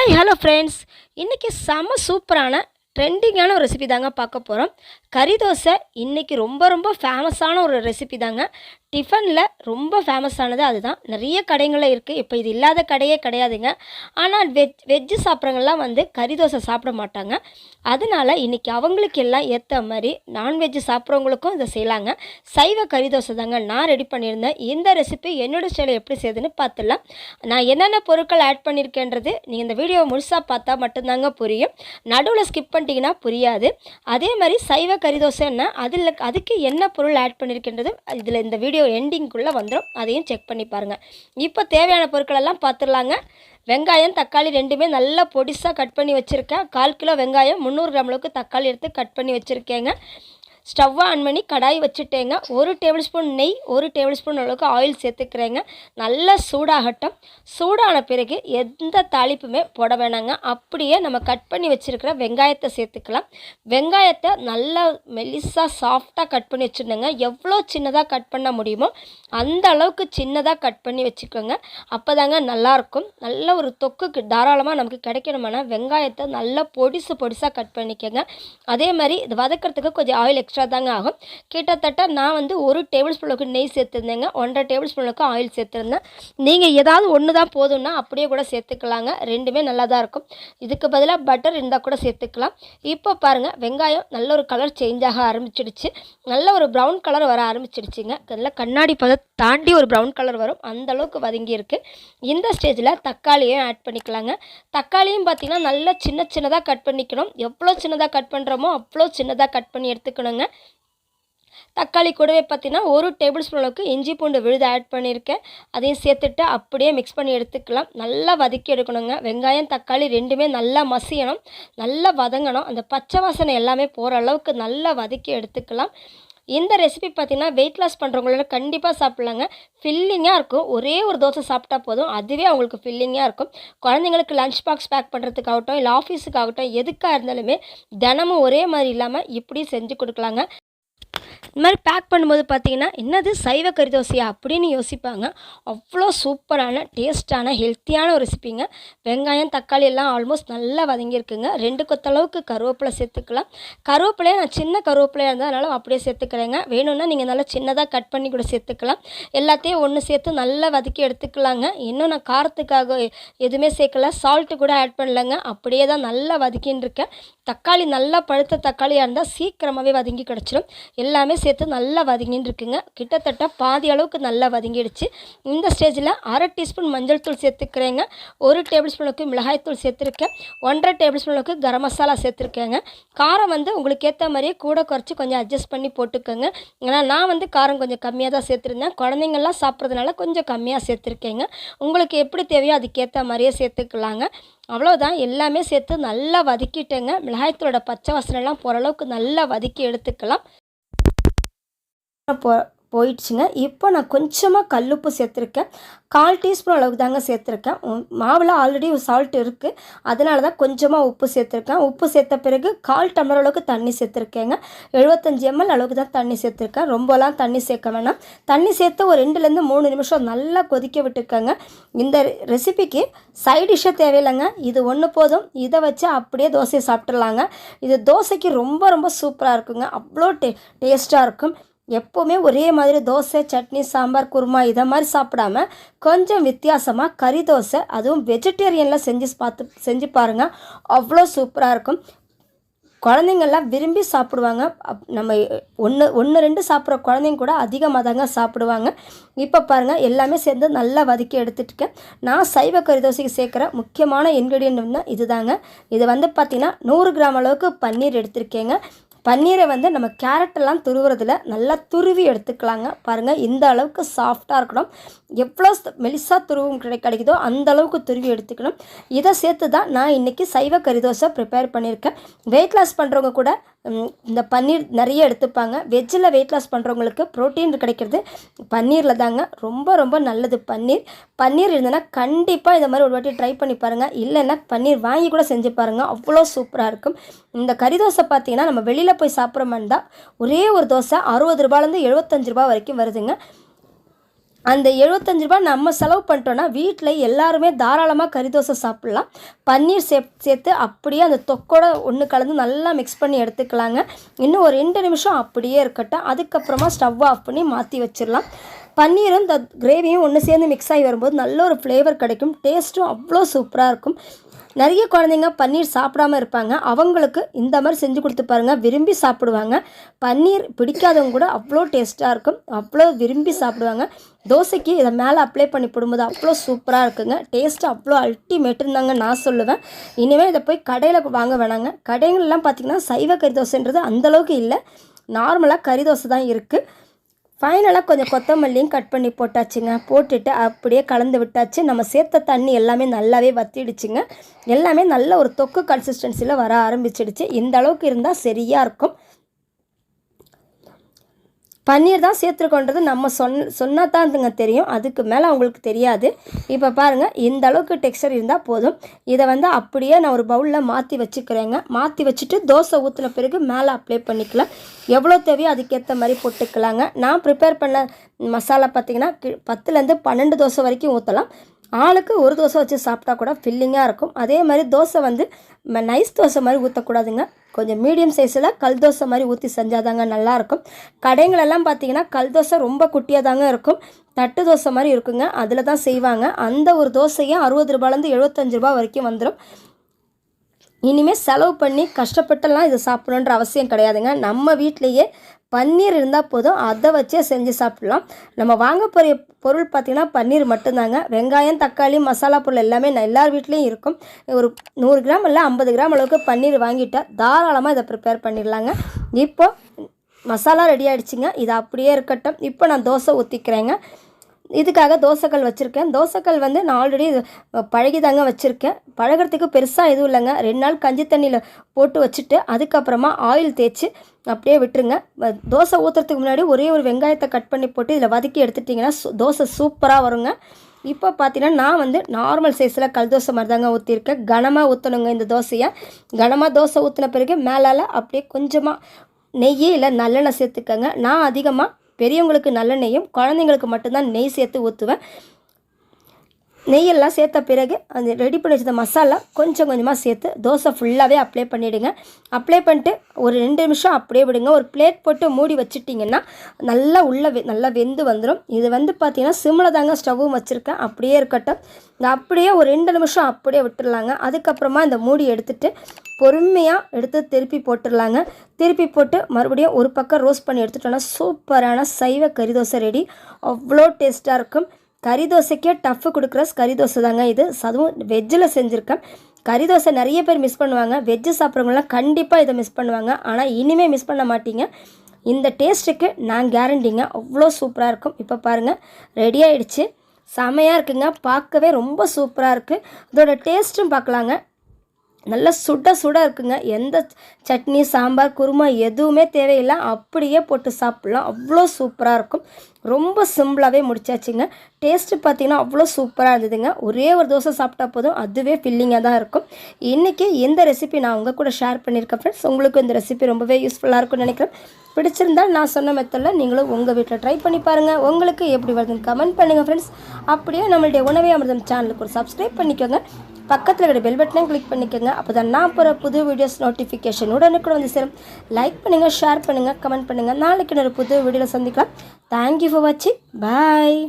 Hi hello friends இன்றைக்கி செம சூப்பரான ட்ரெண்டிங்கான ஒரு ரெசிபி தாங்க பார்க்க போகிறோம் கறி தோசை இன்றைக்கி ரொம்ப ரொம்ப ஃபேமஸான ஒரு ரெசிபி தாங்க. டிஃபனில் ரொம்ப ஃபேமஸானது அதுதான். நிறைய கடைகளில் இருக்குது இப்போ இது இல்லாத கடையே கிடையாதுங்க. ஆனால் வெஜ் வெஜ்ஜு சாப்பிட்றவங்கலாம் வந்து கறி தோசை சாப்பிட மாட்டாங்க. அதனால இன்றைக்கி அவங்களுக்கு எல்லாம் ஏற்ற மாதிரி நான்வெஜ்ஜு சாப்பிட்றவங்களுக்கும் இதை செய்யலாங்க. சைவ கறி தோசை தாங்க நான் ரெடி பண்ணியிருந்தேன். இந்த ரெசிபி என்னோடய ஸ்டைலை எப்படி செய்யுதுன்னு பார்த்துடலாம். நான் என்னென்ன பொருட்கள் ஆட் பண்ணியிருக்கேன்றது நீங்கள் இந்த வீடியோவை முழுசாக பார்த்தா மட்டும்தாங்க புரியும். நடுவில் ஸ்கிப் பண்ணிட்டீங்கன்னா புரியாது. அதே மாதிரி சைவ கறி தோசைன்னா அதில் அதுக்கு என்ன பொருள் ஆட் பண்ணியிருக்கின்றது இதில் இந்த வீடியோ எண்டிங்குள்ளே வந்துடும் அதையும் செக் பண்ணி பாருங்கள் இப்போ தேவையான பொருட்களெல்லாம் பார்த்துடலாங்க வெங்காயம் தக்காளி ரெண்டுமே நல்லா பொடிசாக கட் பண்ணி வச்சுருக்கேன். கால் கிலோ வெங்காயம் முந்நூறு கிராம் அளவுக்கு தக்காளி எடுத்து கட் பண்ணி வச்சுருக்கேங்க. ஸ்டவ்வை ஆன் பண்ணி கடாய் வச்சுட்டேங்க. ஒரு டேபிள் ஸ்பூன் நெய் ஒரு டேபிள் ஸ்பூன் அளவுக்கு ஆயில் சேர்த்துக்கிறேங்க. நல்லா சூடாகட்டும். சூடான பிறகு எந்த தாளிப்புமே போட வேணாங்க. அப்படியே நம்ம கட் பண்ணி வச்சுருக்கிற வெங்காயத்தை சேர்த்துக்கலாம். வெங்காயத்தை நல்லா மெலிசாக சாஃப்டாக கட் பண்ணி வச்சுருந்தேங்க எவ்வளோ சின்னதாக கட் பண்ண முடியுமோ அந்த அளவுக்கு சின்னதாக கட் பண்ணி வச்சுக்கோங்க. அப்போ தாங்க நல்லாயிருக்கும். நல்ல ஒரு தொக்குக்கு தாராளமாக நமக்கு கிடைக்கணுமானா வெங்காயத்தை நல்லா பொடிசு பொடிசாக கட் பண்ணிக்கோங்க. அதே மாதிரி இது வதக்கிறதுக்கு கொஞ்சம் ஆயில் எக்ஸ்ட்ரா தாங்க ஆகும். கிட்டத்தட்ட நான் வந்து ஒரு டேபிள் ஸ்பூனுக்கு நெய் சேர்த்துருந்தேங்க. ஒன்றரை டேபிள் ஸ்பூனுக்கு ஆயில் சேர்த்துருந்தேன். நீங்கள் ஏதாவது ஒன்று தான் போதும்னா அப்படியே கூட சேர்த்துக்கலாங்க. ரெண்டுமே நல்லா தான் இருக்கும். இதுக்கு பதிலாக பட்டர் இருந்தால் கூட சேர்த்துக்கலாம். இப்போ பாருங்கள் வெங்காயம் நல்ல ஒரு கலர் சேஞ்ச் ஆக ஆரம்பிச்சிடுச்சு. நல்ல ஒரு ப்ரௌன் கலர் வர ஆரம்பிச்சிடுச்சுங்க. நல்ல கண்ணாடி பதம் தாண்டி ஒரு ப்ரௌன் கலர் வரும். அந்தளவுக்கு வதங்கியிருக்கு இந்த ஸ்டேஜில் தக்காளியும் ஆட் பண்ணிக்கலாங்க. தக்காளியும் பார்த்தீங்கன்னா நல்லா சின்ன சின்னதாக கட் பண்ணிக்கணும். எவ்வளோ சின்னதாக கட் பண்ணுறோமோ அவ்வளோ சின்னதாக கட் பண்ணி எடுத்துக்கணுங்க. தக்காளி கூடவே பார்த்தீங்கன்னா ஒரு டேபிள் ஸ்பூன் அளவுக்கு இஞ்சி பூண்டு விழுது ஆட் பண்ணியிருக்கேன். அதையும் சேர்த்துட்டு அப்படியே மிக்ஸ் பண்ணி எடுத்துக்கலாம். நல்லா வதக்கி எடுக்கணுங்க. வெங்காயம் தக்காளி ரெண்டுமே நல்லா மசியணும். நல்லா வதங்கணும். அந்த பச்சை வாசனை எல்லாமே போகிற அளவுக்கு நல்லா வதக்கி எடுத்துக்கலாம். இந்த ரெசிபி பார்த்தீங்கன்னா வெயிட் லாஸ் பண்ணுறவங்களோட கண்டிப்பாக சாப்பிட்லாங்க. ஃபில்லிங்காக இருக்கும். ஒரே ஒரு தோசை சாப்பிட்டா போதும். அதுவே அவங்களுக்கு ஃபில்லிங்காக இருக்கும். குழந்தைங்களுக்கு லஞ்ச் பாக்ஸ் பேக் பண்ணுறதுக்காகட்டும் இல்லை ஆஃபீஸுக்காகட்டும் எதுக்காக இருந்தாலுமே தினமும் ஒரே மாதிரி இல்லாமல் இப்படி செஞ்சு கொடுக்கலாங்க. இந்த மாதிரி பேக் பண்ணும்போது பார்த்தீங்கன்னா என்னது சைவ கறி தோசையா அப்படின்னு யோசிப்பாங்க. அவ்வளோ சூப்பரான டேஸ்ட்டான ஹெல்த்தியான ஒரு ரெசிபிங்க வெங்காயம் தக்காளி எல்லாம் ஆல்மோஸ்ட் நல்லா வதங்கியிருக்குங்க. ரெண்டு கொத்தளவுக்கு கருவேப்பிலை சேர்த்துக்கலாம். கருவேப்பிலையை நான் சின்ன கருவேப்பிலையாக இருந்ததுனால அப்படியே சேர்த்துக்கிறேங்க. வேணும்னா நீங்கள் நல்லா சின்னதாக கட் பண்ணி கூட சேர்த்துக்கலாம். எல்லாத்தையும் ஒன்று சேர்த்து நல்லா வதக்கி எடுத்துக்கலாங்க. இன்னும் நான் காரத்துக்காக எதுவுமே சேர்க்கல. சால்ட்டு கூட ஆட் பண்ணலங்க. அப்படியே தான் நல்லா வதக்கின்னு இருக்கேன். தக்காளி நல்லா பழுத்த தக்காளியாக இருந்தால் சீக்கிரமாகவே வதங்கி கிடச்சிடும் எல்லாமே சேர்த்து நல்லா வதங்கின்னு இருக்குங்க கிட்டத்தட்ட பாதி அளவுக்கு நல்லா வதங்கிடுச்சு. இந்த ஸ்டேஜில் அரை டீஸ்பூன் மஞ்சள் தூள் சேர்த்துக்கிறேங்க. ஒரு டேபிள் ஸ்பூனுக்கு மிளகாய் தூள் சேர்த்துருக்கேன். ஒன்றரை டேபிள் ஸ்பூனுக்கு கரம் மசாலா சேர்த்துருக்கேங்க. காரம் வந்து உங்களுக்கு ஏற்ற மாதிரியே கூட குறைச்சி கொஞ்சம் அட்ஜஸ்ட் பண்ணி போட்டுக்கோங்க. ஏன்னா நான் வந்து காரம் கொஞ்சம் கம்மியாக தான் சேர்த்துருந்தேன். குழந்தைங்கள்லாம் சாப்பிட்றதுனால கொஞ்சம் கம்மியாக சேர்த்துருக்கேங்க. உங்களுக்கு எப்படி தேவையோ அதுக்கேற்ற மாதிரியே சேர்த்துக்கலாங்க. அவ்வளோதான் எல்லாமே சேர்த்து நல்லா வதக்கிட்டேங்க. மிளகாய்த்தூளோட பச்சை வாசனைலாம் போகிற அளவுக்கு நல்லா வதக்கி எடுத்துக்கலாம். போ போயிடுச்சுங்க. இப்போ நான் கொஞ்சமாக கல்லுப்பு சேர்த்துருக்கேன். கால் டீஸ்பூன் அளவுக்கு தாங்க சேர்த்துருக்கேன் மாவில் ஆல்ரெடி சால்ட் இருக்குது அதனால தான் கொஞ்சமாக உப்பு சேர்த்துருக்கேன். உப்பு சேர்த்த பிறகு கால் டம்ளர் அளவுக்கு தண்ணி சேர்த்துருக்கேங்க. எழுபத்தஞ்சி எம்எல் அளவுக்கு தான் தண்ணி சேர்த்துருக்கேன். ரொம்பலாம் தண்ணி சேர்க்க வேணாம். தண்ணி சேர்த்து ஒரு ரெண்டுலேருந்து மூணு நிமிஷம் நல்லா கொதிக்க விட்டுருக்கேங்க இந்த ரெசிபிக்கு சைட் டிஷ்ஷே தேவையில்லைங்க. இது ஒன்று போதும். இதை வச்சு அப்படியே தோசையை சாப்பிட்றலாங்க இது தோசைக்கு ரொம்ப ரொம்ப சூப்பராக இருக்குங்க. அவ்வளோ டே டேஸ்ட்டாக இருக்கும். எப்போவுமே ஒரே மாதிரி தோசை சட்னி சாம்பார் குருமா இதை மாதிரி சாப்பிடாம கொஞ்சம் வித்தியாசமாக கறி தோசை அதுவும் வெஜிடேரியனில் செஞ்சு பார்த்து செஞ்சு பாருங்கள் அவ்வளோ சூப்பராக இருக்கும். குழந்தைங்கள்லாம் விரும்பி சாப்பிடுவாங்க. அப் நம்ம ஒன்று ஒன்று ரெண்டு சாப்பிட்ற குழந்தைங்க கூட அதிகமாக தாங்க சாப்பிடுவாங்க. இப்போ பாருங்கள் எல்லாமே சேர்ந்து நல்லா வதக்கி எடுத்துட்டுருக்கேன் நான் சைவ கறி தோசைக்கு சேர்க்குற முக்கியமான இன்க்ரீடியன்ட் வந்து இதுதாங்க. இது வந்து பார்த்திங்கன்னா நூறு கிராம் அளவுக்கு பன்னீர் எடுத்திருக்கேங்க. பன்னீரை வந்து நம்ம கேரட்டெல்லாம் துருவுறதுல நல்லா துருவி எடுத்துக்கலாங்க. பாருங்கள் இந்த அளவுக்கு சாஃப்டாக இருக்கணும். எவ்வளோ மெலிசா துருவும் கிடை கிடைக்குதோ அந்த அளவுக்கு துருவி எடுத்துக்கணும். இதை சேர்த்து தான் நான் இன்றைக்கி சைவ கறி தோசை ப்ரிப்பேர் பண்ணியிருக்கேன். வெயிட் லாஸ் பண்ணுறவங்க கூட இந்த பன்னீர் நிறைய எடுத்துப்பாங்க. வெஜ்ஜில் வெயிட் லாஸ் பண்ணுறவங்களுக்கு ப்ரோட்டீன் கிடைக்கிறது பன்னீரில் தாங்க. ரொம்ப ரொம்ப நல்லது பன்னீர். பன்னீர் இருந்ததுன்னா கண்டிப்பாக இந்த மாதிரி ஒரு வாட்டி ட்ரை பண்ணி பாருங்கள் இல்லைன்னா பன்னீர் வாங்கி கூட செஞ்சு பாருங்கள் அவ்வளோ சூப்பராக இருக்கும். இந்த கறி தோசை பார்த்தீங்கன்னா நம்ம வெளியில் போய் சாப்பிட்ற மாதிரி தான். ஒரே ஒரு தோசை அறுபது ரூபாலேருந்து எழுபத்தஞ்சு ரூபா வரைக்கும் வருதுங்க. அந்த எழுபத்தஞ்சு ரூபாய் நம்ம செலவு பண்ணிட்டோன்னா வீட்டில் எல்லாருமே தாராளமாக கறி தோசை சாப்பிட்லாம். பன்னீர் சே சேர்த்து அப்படியே அந்த தொக்கோட ஒன்று கலந்து நல்லா மிக்ஸ் பண்ணி எடுத்துக்கலாங்க. இன்னும் ஒரு ரெண்டு நிமிஷம் அப்படியே இருக்கட்டும். அதுக்கப்புறமா ஸ்டவ் ஆஃப் பண்ணி மாற்றி வச்சிடலாம். பன்னீரும் இந்த கிரேவியும் ஒன்று சேர்ந்து மிக்ஸ் ஆகி வரும்போது நல்ல ஒரு ஃப்ளேவர் கிடைக்கும். டேஸ்ட்டும் அவ்வளோ சூப்பராக இருக்கும். நிறைய குழந்தைங்க பன்னீர் சாப்பிடாம இருப்பாங்க. அவங்களுக்கு இந்த மாதிரி செஞ்சு கொடுத்து பாருங்கள் விரும்பி சாப்பிடுவாங்க. பன்னீர் பிடிக்காதவங்க கூட அவ்வளோ டேஸ்ட்டாக இருக்கும். அவ்வளோ விரும்பி சாப்பிடுவாங்க. தோசைக்கு இதை மேலே அப்ளை பண்ணி போடும்போது அவ்வளோ சூப்பராக இருக்குங்க. டேஸ்ட் அவ்வளோ அல்டிமேட்டுன்னு தாங்க நான் சொல்லுவேன். இனிமேல் இதை போய் கடையில் வாங்க வேணாங்க. கடைகள்லாம் பார்த்திங்கன்னா சைவ கறி தோசைன்றது அந்தளவுக்கு இல்லை. நார்மலாக கறி தோசை தான் இருக்குது ஃபைனலாக கொஞ்சம் கொத்தமல்லியும் கட் பண்ணி போட்டாச்சுங்க. போட்டுட்டு அப்படியே கலந்து விட்டாச்சு. நம்ம சேர்த்த தண்ணி எல்லாமே நல்லாவே வத்திடுச்சுங்க. எல்லாமே நல்ல ஒரு தொக்கு கன்சிஸ்டன்சியில் வர ஆரம்பிச்சிடுச்சு. இந்த அளவுக்கு இருந்தால் சரியாக இருக்கும். பன்னீர் தான் சேர்த்துருக்கோன்றது நம்ம சொன் சொன்னால் தான் இதுங்க தெரியும். அதுக்கு மேலே அவங்களுக்கு தெரியாது. இப்போ பாருங்கள் இந்த அளவுக்கு டெக்ஸ்டர் இருந்தால் போதும். இதை வந்து அப்படியே நான் ஒரு பவுலில் மாற்றி வச்சுக்கிறேங்க. மாற்றி வச்சுட்டு தோசை ஊற்றின பிறகு மேலே அப்ளை பண்ணிக்கலாம். எவ்வளோ தேவையோ அதுக்கேற்ற மாதிரி போட்டுக்கலாங்க. நான் ப்ரிப்பேர் பண்ண மசாலா பார்த்திங்கன்னா பத்துலேருந்து பன்னெண்டு தோசை வரைக்கும் ஊற்றலாம் ஆளுக்கு ஒரு தோசை வச்சு சாப்பிட்டா கூட ஃபில்லிங்காக இருக்கும். அதே மாதிரி தோசை வந்து நைஸ் தோசை மாதிரி ஊற்றக்கூடாதுங்க கொஞ்சம் மீடியம் சைஸில் கல் தோசை மாதிரி ஊற்றி செஞ்சால் தாங்க நல்லாயிருக்கும். கடைங்களெல்லாம் பார்த்தீங்கன்னா கல் தோசை ரொம்ப குட்டியாக தாங்க இருக்கும். தட்டு தோசை மாதிரி இருக்குங்க. அதில் தான் செய்வாங்க. அந்த ஒரு தோசையை அறுபது ரூபாலேருந்து எழுபத்தஞ்சு ரூபா வரைக்கும் வந்துடும் இனிமேல் செலவு பண்ணி கஷ்டப்பட்டுலாம் இதை சாப்பிடணுன்ற அவசியம் கிடையாதுங்க. நம்ம வீட்டிலையே பன்னீர் இருந்தால் போதும். அதை வச்சே செஞ்சு சாப்பிட்லாம். நம்ம வாங்க போகிற பொருள் பார்த்திங்கன்னா பன்னீர் மட்டும்தாங்க. வெங்காயம் தக்காளி மசாலா பொருள் எல்லாமே எல்லார் வீட்லேயும் இருக்கும். ஒரு நூறு கிராம் இல்லை ஐம்பது கிராம் அளவுக்கு பன்னீர் வாங்கிட்டால் தாராளமாக இதை ப்ரிப்பேர் பண்ணிடலாங்க. இப்போ மசாலா ரெடி ஆகிடுச்சிங்க இது அப்படியே இருக்கட்டும். இப்போ நான் தோசை ஊற்றிக்கிறேங்க இதுக்காக தோசைக்கல் வச்சுருக்கேன். தோசைக்கல் வந்து நான் ஆல்ரெடி பழகி தாங்க வச்சுருக்கேன். பழகிறதுக்கு பெருசாக எதுவும் இல்லைங்க. ரெண்டு நாள் கஞ்சி தண்ணியில் போட்டு வச்சுட்டு அதுக்கப்புறமா ஆயில் தேய்ச்சி அப்படியே விட்டுருங்க. தோசை ஊற்றுறதுக்கு முன்னாடி ஒரே ஒரு வெங்காயத்தை கட் பண்ணி போட்டு இதில் வதக்கி எடுத்துட்டிங்கன்னா தோசை சூப்பராக வருங்க. இப்போ பார்த்தீங்கன்னா நான் வந்து நார்மல் சைஸில் கல் தோசை மாதிரி தாங்க ஊற்றிருக்கேன் கனமாக ஊற்றணுங்க இந்த தோசையை. கனமாக தோசை ஊற்றின பிறகு மேலால் அப்படியே கொஞ்சமாக நெய்யே இல்லை நல்லெண்ணெய் சேர்த்துக்கங்க. நான் அதிகமாக பெரியவங்களுக்கு நல்லெண்ணெயும் குழந்தைங்களுக்கு மட்டும்தான் நெய் சேர்த்து ஊற்றுவேன் நெய்யெல்லாம் சேர்த்த பிறகு அந்த ரெடி பண்ணி வச்ச மசாலா கொஞ்சம் கொஞ்சமாக சேர்த்து தோசை ஃபுல்லாகவே அப்ளை பண்ணிவிடுங்க அப்ளை பண்ணிட்டு ஒரு ரெண்டு நிமிஷம் அப்படியே விடுங்க. ஒரு பிளேட் போட்டு மூடி வச்சுட்டிங்கன்னா நல்லா உள்ளே வெ நல்லா வெந்து வந்துடும் இது வந்து பார்த்திங்கன்னா சிம்மில் தாங்க ஸ்டவ்வும் வச்சுருக்கேன். அப்படியே இருக்கட்டும். இந்த அப்படியே ஒரு ரெண்டு நிமிஷம் அப்படியே விட்டுடலாங்க அதுக்கப்புறமா இந்த மூடி எடுத்துகிட்டு பொறுமையாக எடுத்து திருப்பி போட்டுடலாங்க திருப்பி போட்டு மறுபடியும் ஒரு பக்கம் ரோஸ்ட் பண்ணி எடுத்துட்டோன்னா சூப்பரான சைவ கறி தோசை ரெடி அவ்வளோ டேஸ்ட்டாக இருக்கும். கறி தோசைக்கே டஃப்பு கொடுக்குற கறி தோசை தாங்க இது. அதுவும் வெஜ்ஜில் செஞ்சுருக்கேன். கறி தோசை நிறைய பேர் மிஸ் பண்ணுவாங்க. வெஜ்ஜு சாப்பிட்றவங்களாம் கண்டிப்பாக இதை மிஸ் பண்ணுவாங்க. ஆனால் இனிமேல் மிஸ் பண்ண மாட்டீங்க. இந்த டேஸ்ட்டுக்கு நான் கேரண்டிங்க அவ்வளோ சூப்பராக இருக்கும். இப்போ பாருங்கள் ரெடி ஆகிடுச்சு செமையாக இருக்குங்க. பார்க்கவே ரொம்ப சூப்பராக இருக்குது இதோட டேஸ்ட்டும் பார்க்கலாங்க. நல்லா சுட சுட இருக்குங்க. எந்த சட்னி சாம்பார் குருமா எதுவுமே தேவையில்லை. அப்படியே போட்டு சாப்பிட்லாம். அவ்வளோ சூப்பராக இருக்கும். ரொம்ப சிம்பிளாகவே முடிச்சாச்சுங்க. டேஸ்ட்டு பார்த்தீங்கன்னா அவ்வளோ சூப்பராக இருந்ததுங்க. ஒரே ஒரு தோசை சாப்பிட்டா போதும். அதுவே ஃபில்லிங்காக தான் இருக்கும். இன்றைக்கி எந்த ரெசிபி நான் உங்கள் கூட ஷேர் பண்ணியிருக்கேன் ஃப்ரெண்ட்ஸ் உங்களுக்கும் இந்த ரெசிபி ரொம்பவே யூஸ்ஃபுல்லாக இருக்கும்னு நினைக்கிறேன். பிடிச்சிருந்தால் நான் சொன்ன மெத்தடில் நீங்களும் உங்கள் வீட்டில் ட்ரை பண்ணி பாருங்கள் உங்களுக்கு எப்படி வருதுன்னு கமெண்ட் பண்ணுங்கள் ஃப்ரெண்ட்ஸ் அப்படியே நம்மளுடைய உணவே அமிர்தம் சேனலுக்கு ஒரு சப்ஸ்கிரைப் பண்ணிக்கோங்க. பக்கத்தில் இருக்கிற பெல் பட்டனையும் கிளிக் பண்ணிக்கோங்க. அப்போ தான் நான் போகிற புது வீடியோஸ் நோட்டிஃபிகேஷன் உடனுக்குடன் வந்து சேரும். லைக் பண்ணுங்கள் ஷேர் பண்ணுங்கள் கமெண்ட் பண்ணுங்கள் நாளைக்கு ஒரு புது வீடியோவில் சந்திக்கலாம். தேங்க்யூ ஃபார் வாட்சிங் பாய்